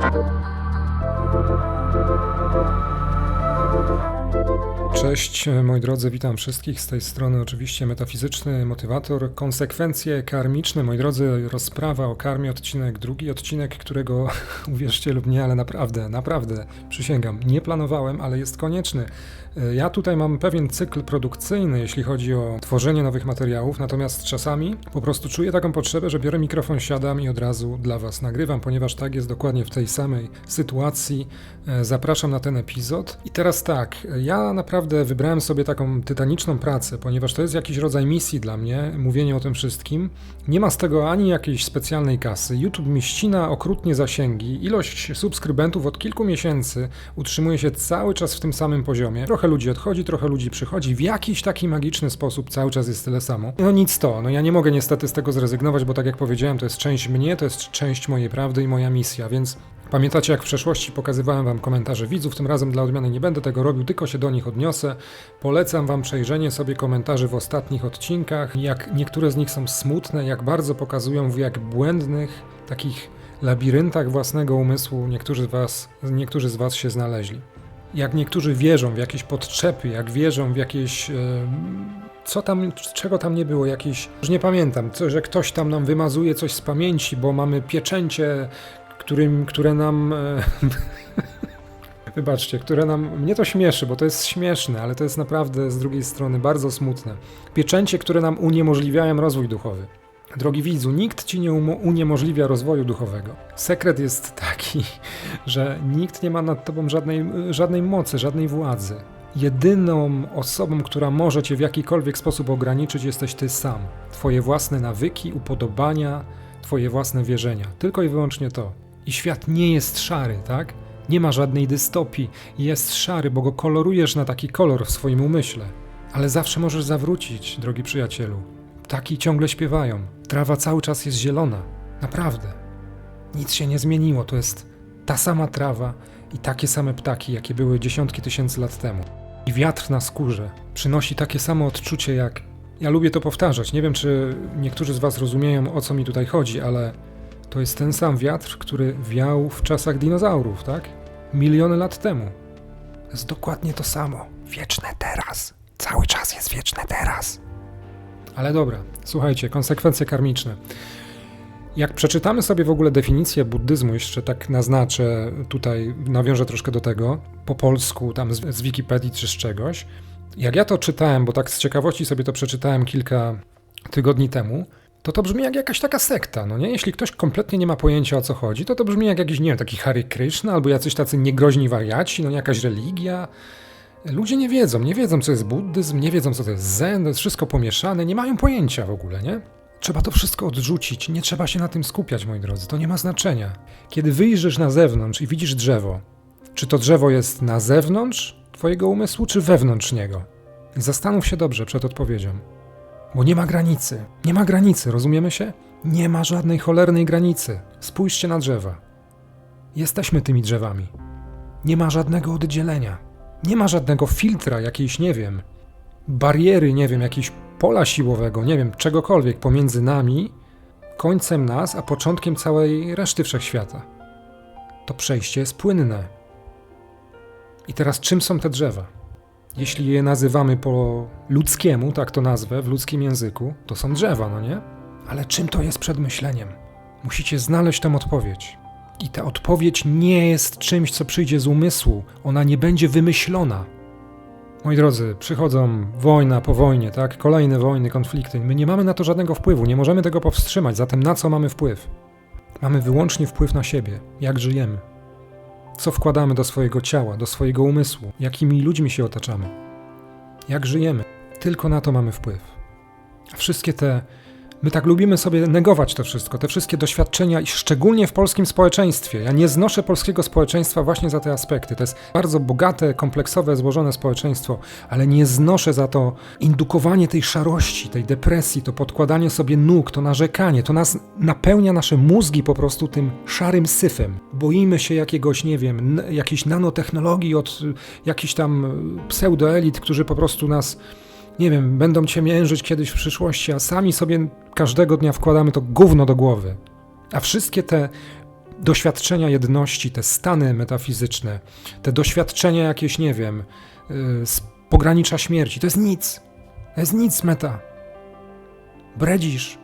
Thank Cześć moi drodzy, witam wszystkich. Z tej strony oczywiście metafizyczny motywator. Konsekwencje karmiczne, moi drodzy, rozprawa o karmie, odcinek drugi, odcinek, którego uwierzcie lub nie, ale naprawdę, naprawdę, przysięgam, nie planowałem, ale jest konieczny. Ja tutaj mam pewien cykl produkcyjny, jeśli chodzi o tworzenie nowych materiałów, natomiast czasami po prostu czuję taką potrzebę, że biorę mikrofon, siadam i od razu dla Was nagrywam, ponieważ tak jest dokładnie w tej samej sytuacji. E, Zapraszam na ten epizod. I teraz tak, ja naprawdę wybrałem sobie taką tytaniczną pracę, ponieważ to jest jakiś rodzaj misji dla mnie, mówienie o tym wszystkim. Nie ma z tego ani jakiejś specjalnej kasy. YouTube mi ścina okrutnie zasięgi. Ilość subskrybentów od kilku miesięcy utrzymuje się cały czas w tym samym poziomie. Trochę ludzi odchodzi, trochę ludzi przychodzi. W jakiś taki magiczny sposób cały czas jest tyle samo. No nic to, no ja nie mogę niestety z tego zrezygnować, bo tak jak powiedziałem, to jest część mnie, to jest część mojej prawdy i moja misja, więc Pamiętacie, jak w przeszłości pokazywałem Wam komentarze widzów? Tym razem dla odmiany nie będę tego robił, tylko się do nich odniosę. Polecam Wam przejrzenie sobie komentarzy w ostatnich odcinkach. Jak niektóre z nich są smutne, jak bardzo pokazują w jak błędnych, takich labiryntach własnego umysłu niektórzy z Was, niektórzy z was się znaleźli. Jak niektórzy wierzą w jakieś podczepy, jak wierzą w jakieś. E, co tam, czego tam nie było, jakieś. Już nie pamiętam, co, że ktoś tam nam wymazuje coś z pamięci, bo mamy pieczęcie którym, które nam. e, Wybaczcie, które nam. Mnie to śmieszy, bo to jest śmieszne, ale to jest naprawdę z drugiej strony bardzo smutne. Pieczęcie, które nam uniemożliwiają rozwój duchowy. Drogi widzu, nikt ci nie uniemożliwia rozwoju duchowego. Sekret jest taki, że nikt nie ma nad tobą żadnej, żadnej mocy, żadnej władzy. Jedyną osobą, która może cię w jakikolwiek sposób ograniczyć, jesteś ty sam. Twoje własne nawyki, upodobania, twoje własne wierzenia. Tylko i wyłącznie to. I świat nie jest szary, tak? Nie ma żadnej dystopii. Jest szary, bo go kolorujesz na taki kolor w swoim umyśle. Ale zawsze możesz zawrócić, drogi przyjacielu. Ptaki ciągle śpiewają. Trawa cały czas jest zielona. Naprawdę. Nic się nie zmieniło. To jest ta sama trawa i takie same ptaki, jakie były dziesiątki tysięcy lat temu. I wiatr na skórze przynosi takie samo odczucie jak. Ja lubię to powtarzać. Nie wiem, czy niektórzy z Was rozumieją, o co mi tutaj chodzi, ale to jest ten sam wiatr, który wiał w czasach dinozaurów, tak? Miliony lat temu. To jest dokładnie to samo. Wieczne teraz. Cały czas jest wieczne teraz. Ale dobra, słuchajcie, konsekwencje karmiczne. Jak przeczytamy sobie w ogóle definicję buddyzmu, jeszcze tak naznaczę, tutaj nawiążę troszkę do tego, po polsku, tam z, z Wikipedii czy z czegoś. Jak ja to czytałem, bo tak z ciekawości sobie to przeczytałem kilka tygodni temu, to to brzmi jak jakaś taka sekta, no nie? Jeśli ktoś kompletnie nie ma pojęcia o co chodzi, to to brzmi jak jakiś, nie wiem, taki Hare Krishna albo jacyś tacy niegroźni wariaci, no nie jakaś religia. Ludzie nie wiedzą, nie wiedzą co jest buddyzm, nie wiedzą co to jest zen, to jest wszystko pomieszane, nie mają pojęcia w ogóle, nie? Trzeba to wszystko odrzucić, nie trzeba się na tym skupiać, moi drodzy, to nie ma znaczenia. Kiedy wyjrzysz na zewnątrz i widzisz drzewo, czy to drzewo jest na zewnątrz twojego umysłu, czy wewnątrz niego? Zastanów się dobrze przed odpowiedzią. Bo nie ma granicy. Nie ma granicy, rozumiemy się? Nie ma żadnej cholernej granicy. Spójrzcie na drzewa. Jesteśmy tymi drzewami. Nie ma żadnego oddzielenia. Nie ma żadnego filtra, jakiejś, nie wiem, bariery, nie wiem, jakiegoś pola siłowego, nie wiem, czegokolwiek pomiędzy nami, końcem nas, a początkiem całej reszty wszechświata. To przejście jest płynne. I teraz czym są te drzewa? Jeśli je nazywamy po ludzkiemu, tak to nazwę, w ludzkim języku, to są drzewa, no nie? Ale czym to jest przed myśleniem? Musicie znaleźć tę odpowiedź. I ta odpowiedź nie jest czymś, co przyjdzie z umysłu. Ona nie będzie wymyślona. Moi drodzy, przychodzą wojna po wojnie, tak? Kolejne wojny, konflikty. My nie mamy na to żadnego wpływu, nie możemy tego powstrzymać. Zatem na co mamy wpływ? Mamy wyłącznie wpływ na siebie, jak żyjemy co wkładamy do swojego ciała, do swojego umysłu, jakimi ludźmi się otaczamy, jak żyjemy. Tylko na to mamy wpływ. Wszystkie te. My tak lubimy sobie negować to wszystko, te wszystkie doświadczenia, szczególnie w polskim społeczeństwie. Ja nie znoszę polskiego społeczeństwa właśnie za te aspekty. To jest bardzo bogate, kompleksowe, złożone społeczeństwo, ale nie znoszę za to indukowanie tej szarości, tej depresji, to podkładanie sobie nóg, to narzekanie. To nas napełnia nasze mózgi po prostu tym szarym syfem. Boimy się jakiegoś, nie wiem, jakiejś nanotechnologii od y, jakichś tam pseudoelit, którzy po prostu nas nie wiem, będą cię mierzyć kiedyś w przyszłości, a sami sobie każdego dnia wkładamy to gówno do głowy. A wszystkie te doświadczenia jedności, te stany metafizyczne, te doświadczenia jakieś, nie wiem, yy, z pogranicza śmierci, to jest nic. To jest nic, meta. Bredzisz.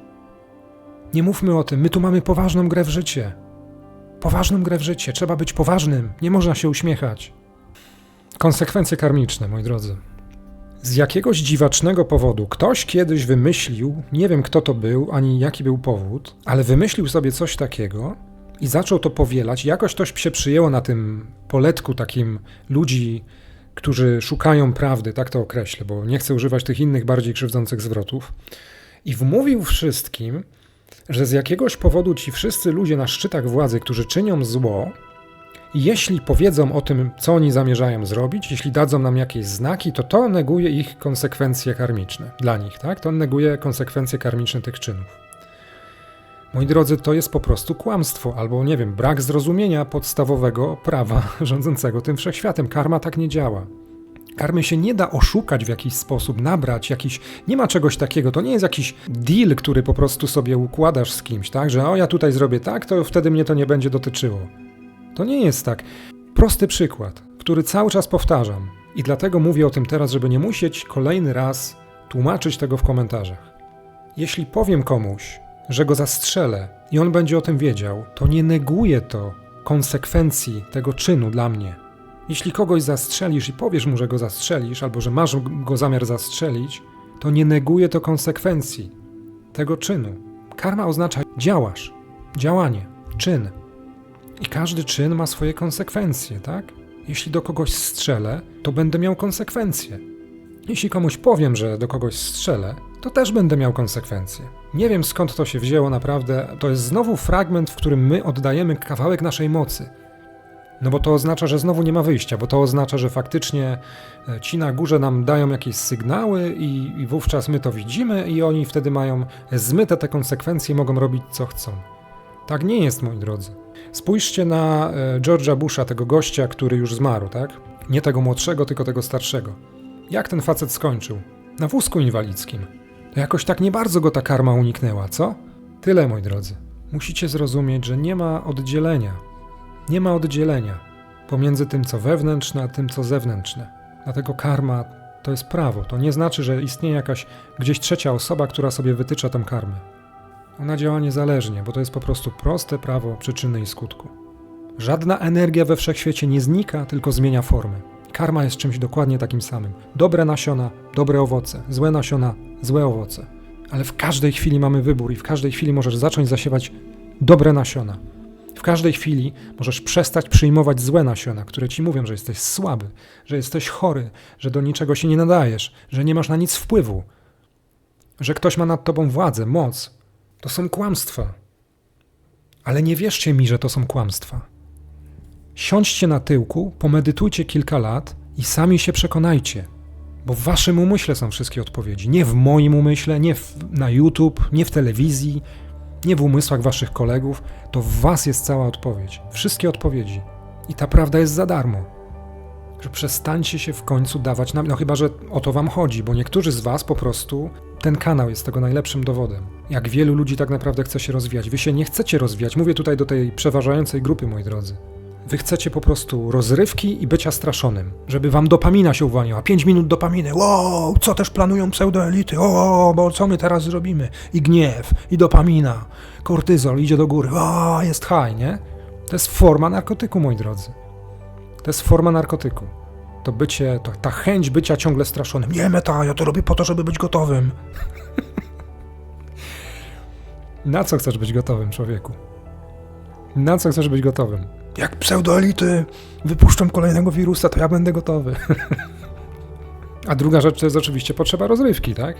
Nie mówmy o tym. My tu mamy poważną grę w życie. Poważną grę w życie. Trzeba być poważnym. Nie można się uśmiechać. Konsekwencje karmiczne, moi drodzy. Z jakiegoś dziwacznego powodu ktoś kiedyś wymyślił, nie wiem kto to był, ani jaki był powód, ale wymyślił sobie coś takiego i zaczął to powielać. Jakoś to się przyjęło na tym poletku takim ludzi, którzy szukają prawdy, tak to określę, bo nie chcę używać tych innych bardziej krzywdzących zwrotów. I wmówił wszystkim, że z jakiegoś powodu ci wszyscy ludzie na szczytach władzy, którzy czynią zło, jeśli powiedzą o tym, co oni zamierzają zrobić, jeśli dadzą nam jakieś znaki, to to neguje ich konsekwencje karmiczne dla nich, tak? To neguje konsekwencje karmiczne tych czynów. Moi drodzy, to jest po prostu kłamstwo, albo nie wiem, brak zrozumienia podstawowego prawa rządzącego tym wszechświatem. Karma tak nie działa. Karmy się nie da oszukać w jakiś sposób, nabrać jakiś. Nie ma czegoś takiego. To nie jest jakiś deal, który po prostu sobie układasz z kimś, tak? Że o ja tutaj zrobię tak, to wtedy mnie to nie będzie dotyczyło. To nie jest tak. Prosty przykład, który cały czas powtarzam. I dlatego mówię o tym teraz, żeby nie musieć kolejny raz tłumaczyć tego w komentarzach. Jeśli powiem komuś, że go zastrzelę i on będzie o tym wiedział, to nie neguje to konsekwencji tego czynu dla mnie. Jeśli kogoś zastrzelisz i powiesz mu, że go zastrzelisz, albo że masz go zamiar zastrzelić, to nie neguje to konsekwencji tego czynu. Karma oznacza działasz, działanie, czyn. I każdy czyn ma swoje konsekwencje, tak? Jeśli do kogoś strzelę, to będę miał konsekwencje. Jeśli komuś powiem, że do kogoś strzelę, to też będę miał konsekwencje. Nie wiem skąd to się wzięło naprawdę. To jest znowu fragment, w którym my oddajemy kawałek naszej mocy. No bo to oznacza, że znowu nie ma wyjścia, bo to oznacza, że faktycznie e, ci na górze nam dają jakieś sygnały i, i wówczas my to widzimy i oni wtedy mają zmyte te konsekwencje mogą robić co chcą. Tak nie jest, moi drodzy. Spójrzcie na e, George'a Busha, tego gościa, który już zmarł, tak? Nie tego młodszego, tylko tego starszego. Jak ten facet skończył? Na wózku inwalidzkim. To jakoś tak nie bardzo go ta karma uniknęła, co? Tyle, moi drodzy. Musicie zrozumieć, że nie ma oddzielenia. Nie ma oddzielenia pomiędzy tym, co wewnętrzne, a tym, co zewnętrzne. Dlatego karma to jest prawo. To nie znaczy, że istnieje jakaś gdzieś trzecia osoba, która sobie wytycza tę karmę. Ona działa niezależnie, bo to jest po prostu proste prawo przyczyny i skutku. Żadna energia we wszechświecie nie znika, tylko zmienia formę. Karma jest czymś dokładnie takim samym. Dobre nasiona, dobre owoce, złe nasiona, złe owoce. Ale w każdej chwili mamy wybór i w każdej chwili możesz zacząć zasiewać dobre nasiona. W każdej chwili możesz przestać przyjmować złe nasiona, które ci mówią, że jesteś słaby, że jesteś chory, że do niczego się nie nadajesz, że nie masz na nic wpływu, że ktoś ma nad tobą władzę, moc. To są kłamstwa. Ale nie wierzcie mi, że to są kłamstwa. Siądźcie na tyłku, pomedytujcie kilka lat i sami się przekonajcie. Bo w waszym umyśle są wszystkie odpowiedzi. Nie w moim umyśle, nie w, na YouTube, nie w telewizji, nie w umysłach waszych kolegów. To w was jest cała odpowiedź. Wszystkie odpowiedzi. I ta prawda jest za darmo. Że przestańcie się w końcu dawać nam. No chyba, że o to wam chodzi, bo niektórzy z was po prostu. Ten kanał jest tego najlepszym dowodem. Jak wielu ludzi tak naprawdę chce się rozwijać. Wy się nie chcecie rozwijać. Mówię tutaj do tej przeważającej grupy, moi drodzy. Wy chcecie po prostu rozrywki i bycia straszonym, żeby wam dopamina się uwalniała. 5 minut dopaminy. Wow, co też planują pseudoelity? O, bo co my teraz zrobimy? I gniew, i dopamina. Kortyzol idzie do góry. O, jest high, nie? To jest forma narkotyku, moi drodzy. To jest forma narkotyku. To bycie, to, ta chęć bycia ciągle straszonym. Nie, meta, ja to robię po to, żeby być gotowym. Na co chcesz być gotowym, człowieku? Na co chcesz być gotowym? Jak pseudoelity wypuszczą kolejnego wirusa, to ja będę gotowy. A druga rzecz to jest oczywiście potrzeba rozrywki, tak?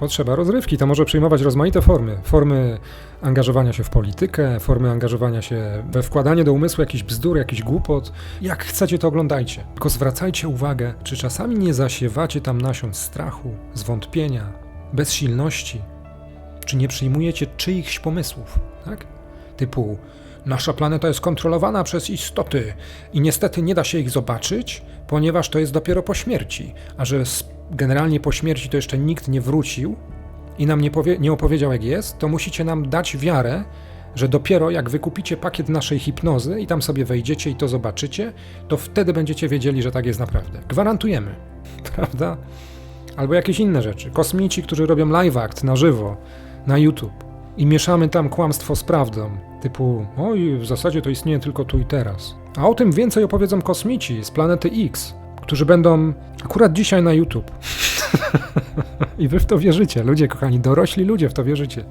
Potrzeba rozrywki. To może przyjmować rozmaite formy. Formy angażowania się w politykę, formy angażowania się we wkładanie do umysłu jakichś bzdur, jakichś głupot. Jak chcecie, to oglądajcie. Tylko zwracajcie uwagę, czy czasami nie zasiewacie tam nasion strachu, zwątpienia, bezsilności, czy nie przyjmujecie czyichś pomysłów, tak? Typu Nasza planeta jest kontrolowana przez istoty i niestety nie da się ich zobaczyć, ponieważ to jest dopiero po śmierci, a że generalnie po śmierci to jeszcze nikt nie wrócił i nam nie, powie, nie opowiedział, jak jest, to musicie nam dać wiarę, że dopiero jak wykupicie pakiet naszej hipnozy i tam sobie wejdziecie i to zobaczycie, to wtedy będziecie wiedzieli, że tak jest naprawdę. Gwarantujemy, prawda? Albo jakieś inne rzeczy. Kosmici, którzy robią live act na żywo na YouTube i mieszamy tam kłamstwo z prawdą, typu oj, w zasadzie to istnieje tylko tu i teraz. A o tym więcej opowiedzą kosmici z planety X, którzy będą akurat dzisiaj na YouTube. I wy w to wierzycie, ludzie kochani, dorośli ludzie w to wierzycie.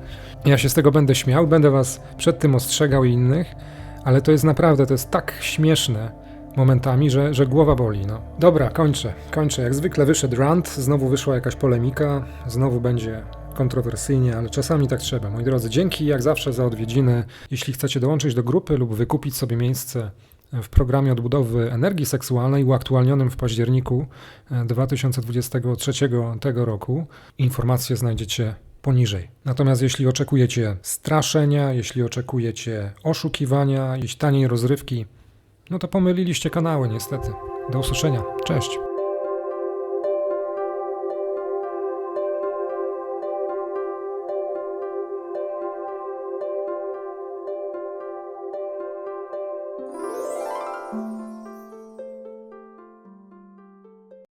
Ja się z tego będę śmiał, będę was przed tym ostrzegał i innych, ale to jest naprawdę, to jest tak śmieszne momentami, że, że głowa boli. No. Dobra, kończę, kończę. Jak zwykle wyszedł rant, znowu wyszła jakaś polemika, znowu będzie kontrowersyjnie, ale czasami tak trzeba. Moi drodzy, dzięki jak zawsze za odwiedziny. Jeśli chcecie dołączyć do grupy lub wykupić sobie miejsce w programie odbudowy energii seksualnej uaktualnionym w październiku e, 2023 tego roku, informacje znajdziecie poniżej. Natomiast jeśli oczekujecie straszenia, jeśli oczekujecie oszukiwania, jakiejś taniej rozrywki, no to pomyliliście kanały niestety. Do usłyszenia. Cześć.